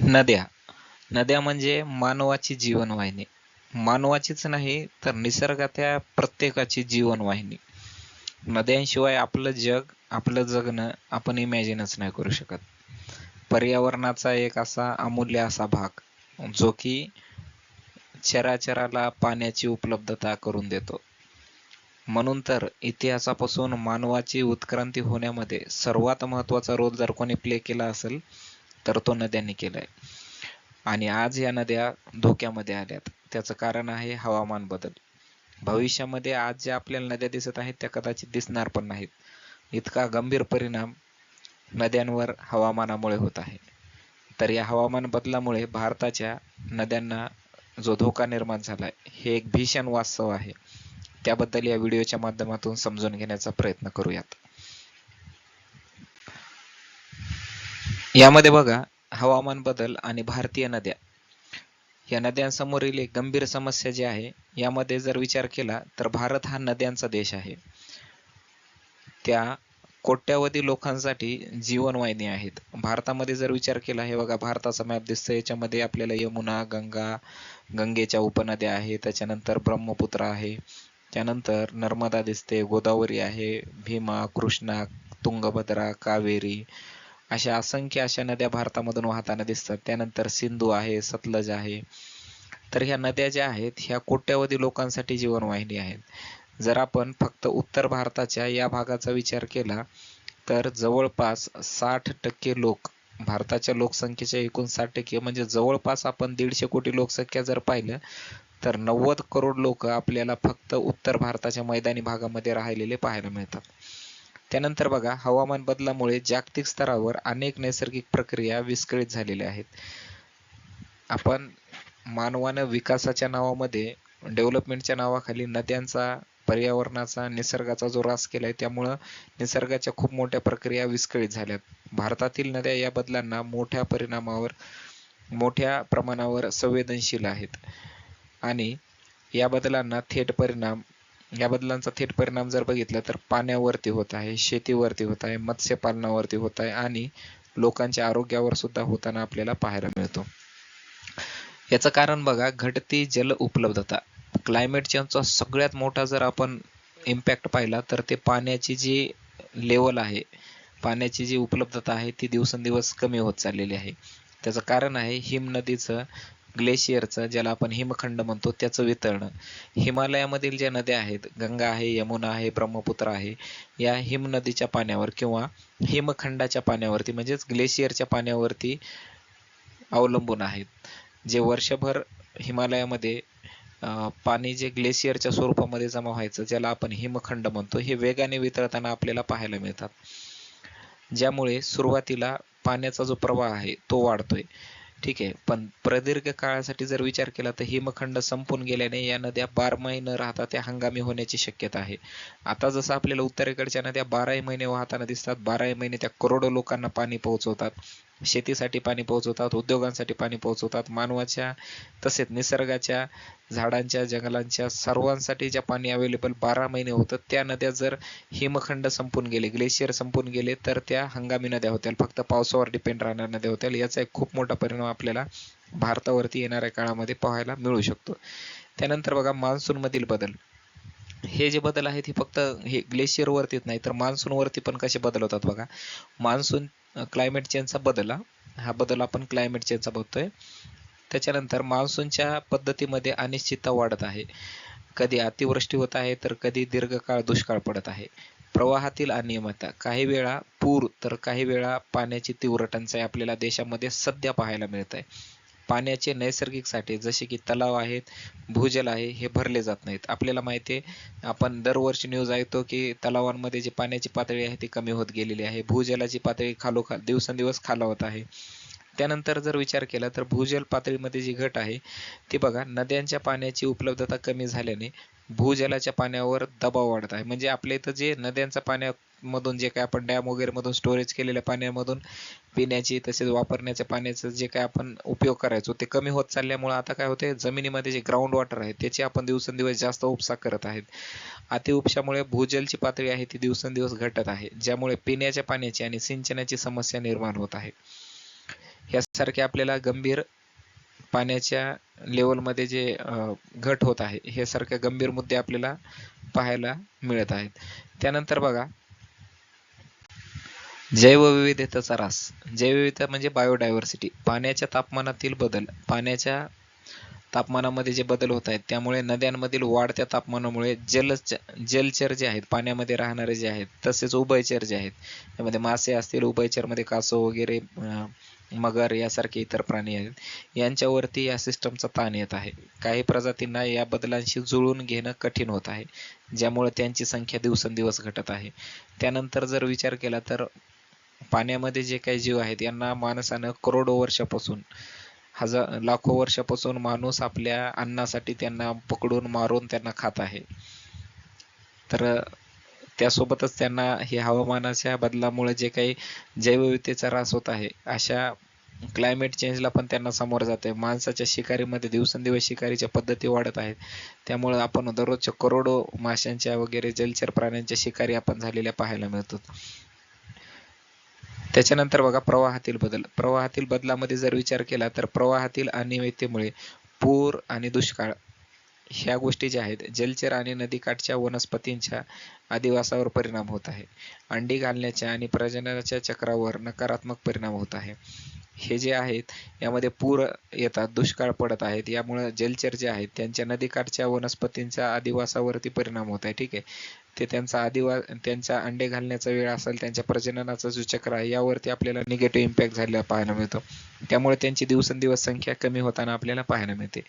नद्या. नद्या म्हणजे मानवाची जीवनवाहिनी. मानवाचीच नाही तर निसर्गातल्या प्रत्येकाची जीवनवाहिनी. नद्यांशिवाय आपलं जग आपलं जगणं आपण इमॅजिनच नाही करू शकत. पर्यावरणाचा एक असा अमूल्य असा भाग जो की चराचराला पाण्याची उपलब्धता करून देतो. म्हणून तर इतिहासापासून मानवाची उत्क्रांती होण्यामध्ये सर्वात महत्त्वाचा रोल जर कोणी प्ले केला असेल तर तो नद्यांनी केलाय. आणि आज या नद्या धोक्यामध्ये आल्यात. त्याचं कारण आहे हवामान बदल. भविष्यामध्ये आज ज्या आपल्याला नद्या दिसत आहेत त्या कदाचित दिसणार पण नाहीत. इतका गंभीर परिणाम नद्यांवर हवामानामुळे होत आहे. तर या हवामान बदलामुळे भारताच्या नद्यांना जो धोका निर्माण झालाय हे एक भीषण वास्तव आहे. त्याबद्दल या व्हिडिओच्या माध्यमातून समजून घेण्याचा प्रयत्न करूयात. यामध्ये बघा हवामान बदल आणि भारतीय नद्या. या नद्यांसमोरील एक गंभीर समस्या जी आहे यामध्ये जर विचार केला तर भारत हा नद्यांचा देश आहे. त्या कोट्यावधी लोकांसाठी जीवनवाहिनी आहेत. भारतामध्ये जर विचार केला हे बघा भारताचा मॅप दिसतोय. याच्यामध्ये आपल्याला यमुना गंगा गंगेच्या उपनद्या आहे त्याच्यानंतर ब्रह्मपुत्र आहे. त्यानंतर नर्मदा दिसते गोदावरी आहे. भीमा कृष्णा तुंगभद्रा कावेरी अशा असंख्य अशा नद्या भारतामधून वाहताना दिसतात. त्यानंतर सिंधू आहे सतलज आहे. तर ह्या नद्या ज्या आहेत ह्या कोट्यावधी लोकांसाठी जीवनवाहिनी आहेत. जर आपण फक्त उत्तर भारताच्या या भागाचा विचार केला तर जवळपास साठ टक्के लोक भारताच्या लोकसंख्येच्या एकूण साठ टक्के म्हणजे जवळपास आपण दीडशे कोटी लोकसंख्या जर पाहिलं तर नव्वद करोड लोक आपल्याला फक्त उत्तर भारताच्या मैदानी भागामध्ये राहिलेले पाहायला मिळतात. त्यानंतर बघा हवामान बदलामुळे जागतिक स्तरावर अनेक नैसर्गिक प्रक्रिया विस्कळीत झालेल्या आहेत. आपण मानवानं विकासाच्या नावामध्ये डेव्हलपमेंटच्या नावाखाली नद्यांचा पर्यावरणाचा निसर्गाचा जो ऱ्हास केलाय त्यामुळं निसर्गाच्या खूप मोठ्या प्रक्रिया विस्कळीत झाल्यात. भारतातील नद्या या बदलांना मोठ्या परिणामावर मोठ्या प्रमाणावर संवेदनशील आहेत. आणि या बदलांना थेट परिणाम या बदलांचा थेट परिणाम जर बघितला तर पाण्यावरती होत आहे शेतीवरती होत आहे मत्स्यपालनावरती होत आहे आणि लोकांच्या आरोग्यावर सुद्धा होताना आपल्याला पाहायला मिळतो. याचं कारण बघा घटती जल उपलब्धता. क्लायमेट चेंजचा सगळ्यात मोठा जर आपण इम्पॅक्ट पाहिला तर ते पाण्याची जी लेवल आहे पाण्याची जी उपलब्धता आहे ती दिवसेंदिवस कमी होत चाललेली आहे. त्याचं कारण आहे हिम नदीचं ग्लेशियरचं ज्याला आपण हिमखंड म्हणतो त्याचं वितरण. हिमालयामधील ज्या नद्या आहेत गंगा आहे यमुना आहे ब्रह्मपुत्र आहे या हिम नदीच्या पाण्यावर किंवा हिमखंडाच्या पाण्यावरती म्हणजेच ग्लेशियरच्या पाण्यावरती अवलंबून आहेत. जे वर्षभर हिमालयामध्ये पाणी जे ग्लेशियरच्या स्वरूपामध्ये जमा व्हायचं ज्याला आपण हिमखंड म्हणतो हे वेगाने वितळताना आपल्याला पाहायला मिळतात. ज्यामुळे सुरुवातीला पाण्याचा जो प्रवाह आहे तो वाढतोय. ठीक आहे. पण प्रदीर्घ काळासाठी जर विचार केला तर हिमखंड संपून गेल्याने या नद्या बारमाही न राहता त्या हंगामी होण्याची शक्यता आहे. आता जसं आपल्याला उत्तरेकडच्या नद्या बाराही महिने वाहताना दिसतात बाराही महिने त्या करोडो लोकांना पाणी पोहोचवतात. शेतीसाठी पाणी पोहोचवतात उद्योगांसाठी पाणी पोहोचवतात मानवाच्या तसेच निसर्गाच्या झाडांच्या जंगलांच्या सर्वांसाठी ज्या पाणी अवेलेबल बारा महिने होतं त्या नद्या जर हिमखंड संपून गेले ग्लेशियर संपून गेले तर त्या हंगामी नद्या होत्या. फक्त पावसावर डिपेंड राहणार नद्या होत्या. याचा एक खूप मोठा परिणाम आपल्याला भारतावरती येणाऱ्या काळामध्ये पाहायला मिळू शकतो. त्यानंतर बघा मान्सून मधील बदल. हे जे बदल आहेत हे फक्त हे ग्लेशियर वरतीच नाही तर मान्सून वरती पण कसे बदल होतात बघा. मान्सून क्लायमेट चेंजचा बदल हा. बदल आपण क्लायमेट चेंजचा बघतोय. त्याच्यानंतर मान्सूनच्या पद्धतीमध्ये अनिश्चितता वाढत आहे. कधी अतिवृष्टी होत आहे तर कधी दीर्घकाळ दुष्काळ पडत आहे. प्रवाहातील अनियमितता काही वेळा पूर तर काही वेळा पाण्याची तीव्र टंचाई आपल्याला देशामध्ये सध्या पाहायला मिळत आहे. पाण्याचे नैसर्गिक साठे जसे की तलाव आहेत भूजल आहे हे भरले जात नाहीत. आपल्याला माहिती आहे आपण दरवर्षी न्यूज ऐकतो की तलावांमध्ये जी पाण्याची पातळी आहे ती कमी होत गेलेली आहे. भूजलाची पातळी खालोखाल दिवसेंदिवस खालावत आहे. त्यानंतर जर विचार केला तर भूजल पातळीमध्ये जी घट आहे ती बघा नद्यांच्या पाण्याची उपलब्धता कमी झाल्याने भूजलाच्या पाण्यावर दबाव वाढत आहे. म्हणजे आपल्या इथं जे नद्यांच्या पाण्यामधून जे काय आपण डॅम वगैरे मधून स्टोरेज केलेल्या पाण्यामधून पिण्याची तसेच वापरण्याच्या पाण्याचं जे काय आपण उपयोग करायचो ते कमी होत चालल्यामुळे आता काय होते जमिनीमध्ये जे ग्राउंड वॉटर आहे त्याची आपण दिवसेंदिवस जास्त उपसा करत आहेत. अतिउपशामुळे भूजलची पातळी आहे ती दिवसेंदिवस घटत आहे ज्यामुळे पिण्याच्या पाण्याची आणि सिंचनाची समस्या निर्माण होत आहे. यासारखे आपल्याला गंभीर पाण्याच्या लेवलमध्ये जे घट होत आहे हे सारखे गंभीर मुद्दे आपल्याला पाहायला मिळत आहेत. त्यानंतर बघा जैवविविधतेचा रास. जैवविविधता म्हणजे बायोडायव्हर्सिटी पाण्याच्या तापमानातील बदल पाण्याच्या तापमानामध्ये जे बदल होत आहेत त्यामुळे नद्यांमधील वाढत्या तापमानामुळे जल जलचर जे आहेत पाण्यामध्ये राहणारे जे आहेत तसेच उभयचर जे आहेत त्यामध्ये मासे असतील उभयचरमध्ये कासव वगैरे मगर यासारखे इतर प्राणी आहेत. यांच्यावरती या सिस्टमचा ताण येत आहे. काही प्रजातींना या बदलांशी जुळून घेणं कठीण होत आहे ज्यामुळे त्यांची संख्या दिवसेंदिवस घटत आहे. त्यानंतर जर विचार केला तर पाण्यामध्ये जे काही जीव आहेत यांना माणसानं करोडो वर्षापासून हजार लाखो वर्षापासून माणूस आपल्या अन्नासाठी त्यांना पकडून मारून त्यांना खात आहे. तर त्यासोबतच त्यांना हे हवामानाच्या बदलामुळे जे काही जैवविविधतेचा ऱ्हास होत आहे अशा क्लायमेट चेंजला पण त्यांना सामोरं जात आहे. माणसाच्या शिकारीमध्ये दिवसेंदिवस शिकारीच्या पद्धती वाढत आहेत. त्यामुळे आपण दररोजच्या करोडो माशांच्या वगैरे जलचर प्राण्यांच्या शिकारी आपण झालेल्या पाहायला मिळतो. त्याच्यानंतर बघा प्रवाहातील बदल. प्रवाहातील बदलामध्ये जर विचार केला तर प्रवाहातील अनियमिततेमुळे पूर आणि दुष्काळ ह्या गोष्टी ज्या आहेत जलचर आणि नदीकाठच्या वनस्पतींच्या अधिवासावर परिणाम होत आहे. अंडी घालण्याच्या आणि प्रजननाच्या चक्रावर नकारात्मक परिणाम होत आहे. हे जे आहेत यामध्ये पूर येतात दुष्काळ पडत आहेत. यामुळे जलचर जे आहेत त्यांच्या नदीकाठच्या वनस्पतींच्या अधिवासावरती परिणाम होत आहे. ठीक आहे? ते त्यांचा आदिवा त्यांचा अंडे घालण्याचा वेळ असेल त्यांच्या प्रजननाचा जो चक्र आहे यावरती आपल्याला निगेटिव्ह इम्पॅक्ट झालेला पाहायला मिळतो. त्यामुळे त्यांची दिवसेंदिवस संख्या कमी होताना आपल्याला पाहायला मिळते.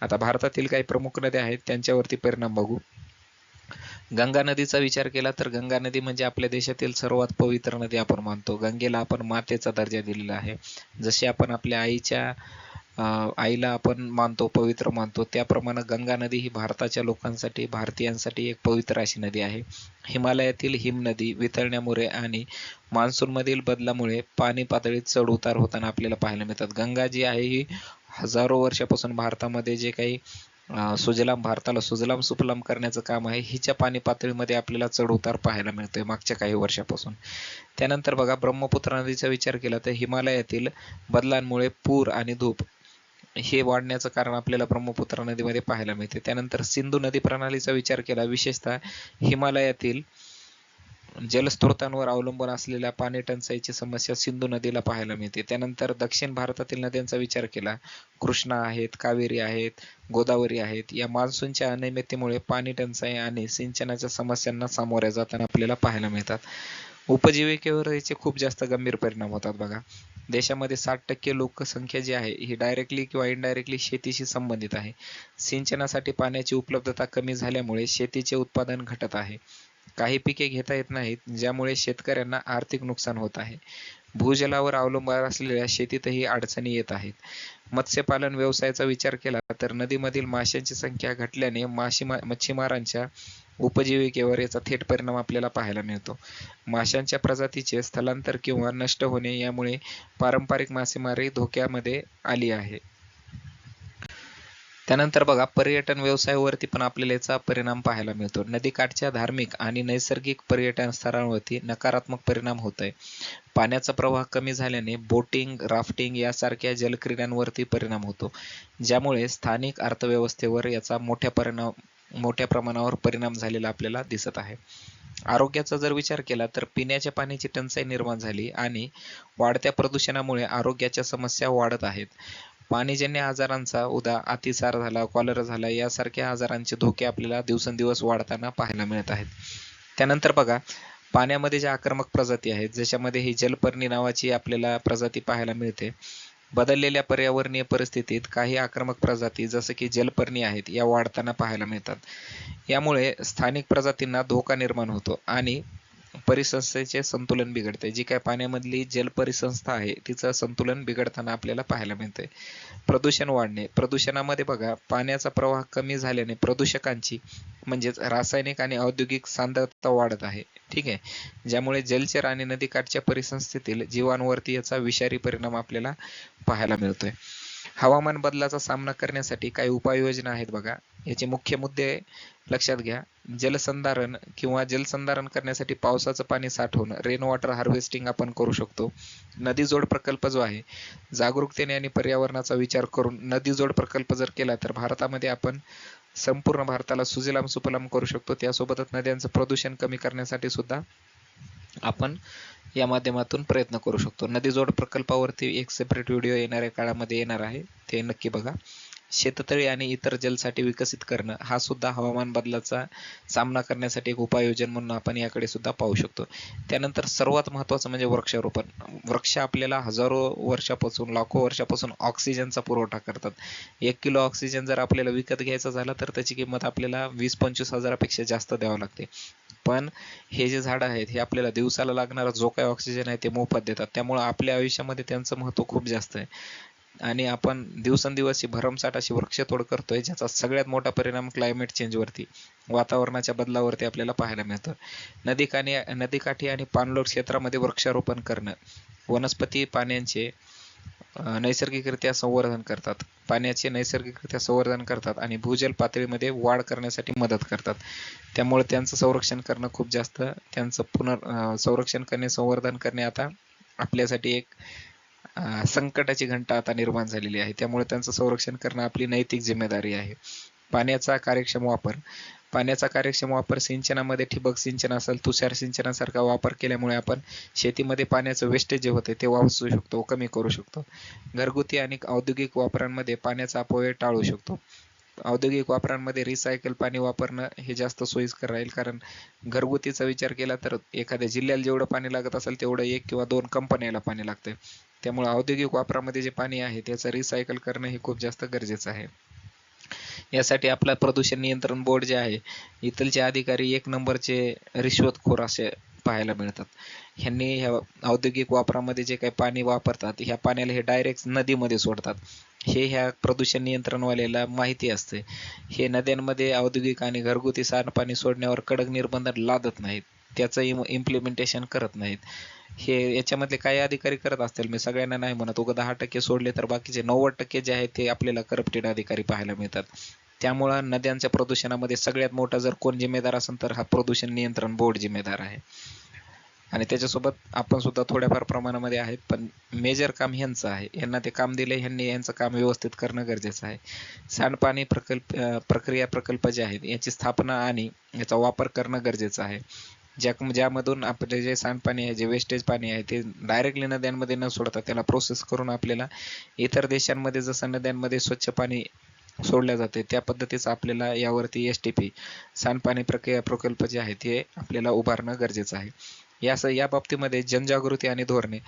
आता भारतातील काही प्रमुख नद्या आहेत त्यांच्यावरती परिणाम बघू. गंगा नदीचा विचार केला तर गंगा नदी म्हणजे आपल्या देशातील सर्वात पवित्र नदी आपण मानतो. गंगेला आपण मातेचा दर्जा दिलेला आहे. जशी आपण आपल्या आईच्या आईला आपण मानतो पवित्र मानतो. त्याप्रमाणे गंगा नदी ही भारताच्या लोकांसाठी भारतीयांसाठी एक पवित्र अशी नदी आहे. हिमालयातील हिम नदी वितळण्यामुळे आणि मान्सूनमधील बदलामुळे पाणी पातळीत चढ उतार होताना आपल्याला पाहायला मिळतात. गंगा जी आहे ही हजारो वर्षापासून भारतामध्ये जे काही सुजलाम भारताला सुजलाम सुफलाम करण्याचं काम आहे हिच्या पाणी पातळीमध्ये आपल्याला चढ उतार पाहायला मिळतोय मागच्या काही वर्षापासून. त्यानंतर बघा ब्रह्मपुत्र नदीचा विचार केला तर हिमालयातील बदलांमुळे पूर आणि धूप हे वाढण्याचं कारण आपल्याला ब्रह्मपुत्र नदीमध्ये पाहायला मिळते. त्यानंतर सिंधू नदी प्रणालीचा विचार केला. विशेषतः हिमालयातील जलस्रोतांवर अवलंबून असलेल्या पाणी टंचाईची समस्या सिंधू नदीला पाहायला मिळते. त्यानंतर दक्षिण भारतातील नद्यांचा विचार केला. कृष्णा आहेत कावेरी आहेत गोदावरी आहेत. या मान्सूनच्या अनियमिततेमुळे पाणी टंचाई आणि सिंचनाच्या समस्यांना सामोऱ्या जाताना आपल्याला पाहायला मिळतात. उपजीविकेवर याचे खूप जास्त गंभीर परिणाम होतात बघा. देशामध्ये साठ टक्के लोकसंख्या जी आहे ही डायरेक्टली किंवा इनडायरेक्टली शेतीशी संबंधित आहे. सिंचनासाठी पाण्याची उपलब्धता कमी झाल्यामुळे शेतीचे उत्पादन घटत आहे. काही पिके घेता येत नाहीत ज्यामुळे शेतकऱ्यांना आर्थिक नुकसान होत आहे. भूजलावर अवलंबून असलेल्या शेतीतही अडचणी येत आहेत. मत्स्यपालन व्यवसायाचा विचार केला तर नदीमधील माशांची संख्या घटल्याने मासेमा मच्छीमारांच्या उपजीविकेवर याचा थेट परिणाम आपल्याला पाहायला मिळतो. माशांच्या प्रजातीचे स्थलांतर किंवा नष्ट होणे यामुळे पारंपरिक मासेमारी धोक्यामध्ये आली आहे. त्यानंतर बघा पर्यटन व्यवसायावरती पण आपल्याला याचा परिणाम पाहायला मिळतो. नदीकाठच्या धार्मिक आणि नैसर्गिक पर्यटन स्थळांवरती नकारात्मक परिणाम होत आहे पाण्याचा प्रवाह कमी झाल्याने बोटिंग राफ्टिंग यासारख्या जलक्रीडांवरती परिणाम होतो ज्यामुळे स्थानिक अर्थव्यवस्थेवर याचा मोठ्या परिणाम मोठ्या प्रमाणावर परिणाम झालेला आपल्याला दिसत आहे. आरोग्याचा जर विचार केला तर पिण्याच्या पाण्याची टंचाई निर्माण झाली आणि वाढत्या प्रदूषणामुळे आरोग्याच्या समस्या वाढत आहेत. पाणीजन्य आजारांचा उदा अतिसार झाला कॉलरा झाला यासारख्या आजारांचे धोके आपल्याला दिवसेंदिवस वाढताना पाहायला मिळत आहेत. त्यानंतर बघा पाण्यामध्ये ज्या आक्रमक प्रजाती आहेत ज्याच्यामध्ये ही जलपर्णी नावाची आपल्याला प्रजाती पाहायला मिळते बदललेल्या पर्यावरणीय परिस्थितीत काही आक्रमक प्रजाती जसं की जलपर्णी आहेत या वाढताना पाहायला मिळतात. यामुळे स्थानिक प्रजातींना धोका निर्माण होतो आणि परिसंस्थेचे संतुलन बिघडते. जी काय पाण्यामधली जल परिसंस्था आहे तिचं संतुलन बिघडताना आपल्याला पाहायला मिळते प्रदूषण वाढणे. प्रदूषणामध्ये बघा पाण्याचा प्रवाह कमी झाल्याने प्रदूषकांची म्हणजेच रासायनिक आणि औद्योगिक सांद्रता वाढत आहे. ठीक आहे? ज्यामुळे जलचर आणि नदीकाठच्या परिसंस्थेतील जीवांवरती याचा विषारी परिणाम आपल्याला पाहायला मिळतोय. हवामान बदलाचा सामना करण्यासाठी काही उपाययोजना आहेत बघा. याचे मुख्य मुद्दे लक्षात घ्या. जलसंधारण किंवा जलसंधारण करण्यासाठी पावसाचं पाणी साठवणं रेन वॉटर हार्वेस्टिंग आपण करू शकतो. नदी जोड प्रकल्प जो आहे जागरूकतेने आणि पर्यावरणाचा विचार करून नदी जोड प्रकल्प जर केला तर भारतामध्ये आपण संपूर्ण भारताला सुजलाम सुफलाम करू शकतो. त्यासोबतच नद्यांचं प्रदूषण कमी करण्यासाठी सुद्धा आपण या माध्यमातून प्रयत्न करू शकतो. नदी जोड प्रकल्पावरती एक सेपरेट व्हिडिओ येणाऱ्या काळामध्ये येणार आहे. ते नक्की बघा. शेततळी आणि इतर जलसाठी विकसित करणं हा सुद्धा हवामान बदलाचा सामना करण्यासाठी एक उपाययोजन म्हणून आपण याकडे सुद्धा पाहू शकतो. त्यानंतर सर्वात महत्त्वाचं म्हणजे वृक्षारोपण. वृक्ष आपल्याला हजारो वर्षापासून लाखो वर्षापासून ऑक्सिजनचा पुरवठा करतात. एक किलो ऑक्सिजन जर आपल्याला विकत घ्यायचं झालं तर त्याची किंमत आपल्याला वीस पंचवीस हजारापेक्षा जास्त द्यावं लागते. पण हे जे झाडं आहेत हे आपल्याला दिवसाला लागणारा जो काही ऑक्सिजन आहे ते मोफत देतात. त्यामुळं आपल्या आयुष्यामध्ये त्यांचं महत्त्व खूप जास्त आहे. आणि आपण दिवसेंदिवस ही भरमसाठ अशी वृक्षतोड करतोय ज्याचा सगळ्यात मोठा परिणाम क्लायमेट चेंजवरती वातावरणाच्या बदलावरती आपल्याला पाहायला मिळतं. नदीकाठी नदीकाठी आणि पाणलोट क्षेत्रामध्ये वृक्षारोपण करणं वनस्पती पाण्याचे नैसर्गिकरित्या संवर्धन करतात पाण्याचे नैसर्गिकरित्या संवर्धन करतात आणि भूजल पातळीमध्ये वाढ करण्यासाठी मदत करतात. त्यामुळे त्यांचं संरक्षण करणं खूप जास्त त्यांचं पुनर् संरक्षण करणे संवर्धन करणे आता आपल्यासाठी एक संकटाची घंटा आता निर्माण झालेली आहे. त्यामुळे त्यांचं संरक्षण करणं आपली नैतिक जिम्मेदारी आहे. पाण्याचा कार्यक्षम वापर. पाण्याचा कार्यक्षम वापर सिंचनामध्ये ठिबक सिंचन असेल तुषार सिंचनासारखा वापर केल्यामुळे आपण शेतीमध्ये पाण्याचं वेस्टेज जे होते ते वाचू शकतो कमी करू शकतो. घरगुती आणि औद्योगिक वापरांमध्ये पाण्याचा अपव्यय टाळू शकतो. औद्योगिक वापरांमध्ये रिसायकल पाणी वापरणं हे जास्त सोयीस्कर राहील. कारण घरगुतीचा विचार केला तर एखाद्या जिल्ह्याला जेवढं पाणी लागत असेल तेवढं एक किंवा दोन कंपन्याला पाणी लागतं त्यामुळे औद्योगिक वापरामध्ये जे पाणी आहे त्याचं रिसायकल करणं हे खूप जास्त गरजेचं आहे. यासाठी आपला प्रदूषण नियंत्रण बोर्ड जे आहे इथलचे अधिकारी एक नंबरचे रिश्वतखोर असे पाहायला मिळतात. ह्यांनी ह्या औद्योगिक वापरामध्ये जे काही पाणी वापरतात ह्या पाण्याला हे डायरेक्ट नदीमध्ये सोडतात. हे ह्या प्रदूषण नियंत्रणवाल्याला माहिती असते. हे नद्यांमध्ये औद्योगिक आणि घरगुती सांडपाणी सोडण्यावर कडक निर्बंध लादत नाहीत. त्याचं इम इम्प्लिमेंटेशन करत नाहीत. हे याच्यामधले काही अधिकारी करत असतील मी सगळ्यांना नाही म्हणत. उगा दहा टक्के सोडले तर बाकीचे नव्वद टक्के जे आहेत ते आपल्याला करप्टेड अधिकारी पाहायला मिळतात. त्यामुळं नद्यांच्या प्रदूषणामध्ये सगळ्यात मोठा जर कोण जिम्मेदार असेल तर हा प्रदूषण नियंत्रण बोर्ड जिम्मेदार आहे. आणि त्याच्यासोबत आपण सुद्धा थोड्याफार प्रमाणामध्ये आहेत पण मेजर काम ह्यांचं आहे. यांना ते काम दिले ह्यांनी यांचं काम व्यवस्थित करणं गरजेचं आहे. सांडपाणी प्रकल्प प्रक्रिया प्रकल्प जे आहेत याची स्थापना आणि याचा वापर करणं गरजेचं आहे. ज्या ज्यामधून आपले जे सांडपाणी आहे जे वेस्टेज पाणी आहे ते डायरेक्टली नद्यांमध्ये न सोडता त्याला प्रोसेस करून आपल्याला इतर देशांमध्ये जसं नद्यांमध्ये स्वच्छ पाणी सोडल्या जाते. त्या पद्धतीच आपल्याला यावरती एस टी पी सांडपाणी प्रक्रिया प्रकल्प जे आहे ते आपल्याला उभारणं गरजेचं आहे. या या बाबतीमध्ये जनजागृती आणि धोरणे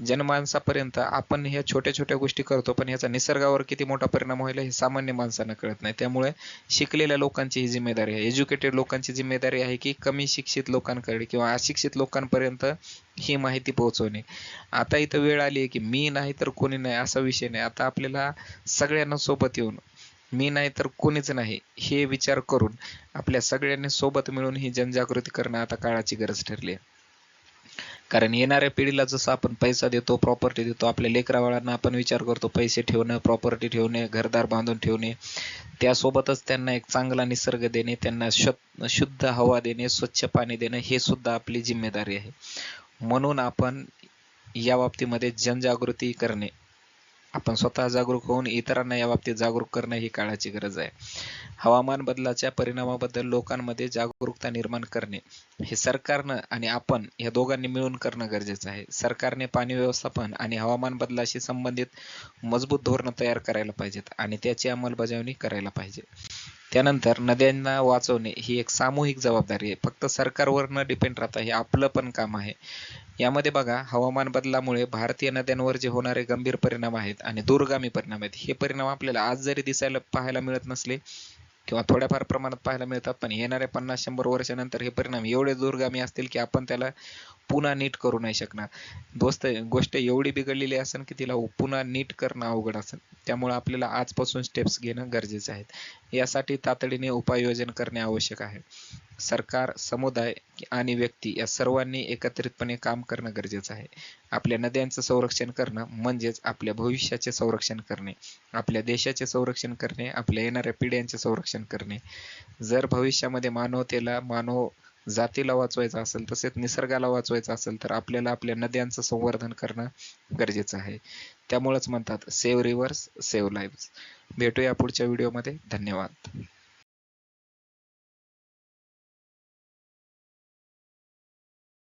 जनमानसापर्यंत आपण ह्या छोट्या छोट्या गोष्टी करतो पण ह्याचा निसर्गावर किती मोठा परिणाम होईल हे सामान्य माणसांना कळत नाही. त्यामुळे शिकलेल्या लोकांची ही जिम्मेदारी आहे. एज्युकेटेड लोकांची जिम्मेदारी आहे की कमी शिक्षित लोकांकडे किंवा अशिक्षित लोकांपर्यंत ही माहिती पोहोचवणे. आता इथं वेळ आली आहे की मी नाही तर कोणी नाही असा विषय नाही. आता आपल्याला सगळ्यांना सोबत येऊन मी नाही तर कोणीच नाही हे विचार करून आपल्या सगळ्यांनी सोबत मिळून ही जनजागृती करणं आता काळाची गरज ठरली आहे. कारण येणाऱ्या पिढीला जसं आपण पैसा देतो प्रॉपर्टी देतो आपल्या लेकरावाळांना आपण विचार करतो पैसे ठेवणं प्रॉपर्टी ठेवणे घरदार बांधून ठेवणे त्यासोबतच त्यांना एक चांगला निसर्ग देणे त्यांना शुद्ध हवा देणे स्वच्छ पाणी देणे हे सुद्धा आपली जिम्मेदारी आहे. म्हणून आपण या बाबतीमध्ये जनजागृती करणे आपण स्वतः जागरूक होऊन इतरांना या बाबतीत जागरूक करणं ही काळाची गरज आहे. हवामान बदलाच्या परिणामाबद्दल लोकांमध्ये जागरूकता निर्माण करणे हे सरकारनं आणि आपण या दोघांनी मिळून करणं गरजेचं आहे. सरकारने पाणी व्यवस्थापन आणि हवामान बदलाशी संबंधित मजबूत धोरणं तयार करायला पाहिजेत आणि त्याची अंमलबजावणी करायला पाहिजे. त्यानंतर नद्यांना वाचवणे ही एक सामूहिक जबाबदारी आहे. फक्त सरकारवर न डिपेंड राहता हे आपलं पण काम आहे. यामध्ये बघा हवामान बदलामुळे भारतीय नद्यांवर जे होणारे गंभीर परिणाम आहेत आणि दूरगामी परिणाम आहेत हे परिणाम आपल्याला आज जरी दिसायला पाहायला मिळत नसले किंवा थोड्याफार प्रमाणात पाहायला मिळतात पण येणाऱ्या पन्नास शंभर वर्षानंतर हे परिणाम एवढे दूरगामी असतील की आपण त्याला पुन्हा नीट करू नाही शकणार. दोस्त गोष्ट एवढी बिघडलेली असेल की तिला पुन्हा नीट करणं अवघड असेल त्यामुळे आपल्याला आजपासून स्टेप्स घेणं गरजेचं आहे. यासाठी तातडीने उपाययोजन करणे आवश्यक आहे. सरकार समुदाय आणि व्यक्ती या सर्वांनी एकत्रितपणे काम करणं गरजेचं आहे. आपल्या नद्यांचं संरक्षण करणं म्हणजेच आपल्या भविष्याचे संरक्षण करणे. आपल्या देशाचे संरक्षण करणे आपल्या येणाऱ्या पिढ्यांचे संरक्षण करणे. जर भविष्यामध्ये मानवतेला मानव जातीला वाचवायचं असेल तसेच निसर्गाला वाचवायचं असेल तर आपल्याला आपल्या नद्यांचं संवर्धन करणं गरजेचं आहे. त्यामुळेच म्हणतात सेव्ह रिव्हर्स सेव्ह लाईव्ह भेटूया पुढच्या व्हिडिओमध्ये धन्यवाद.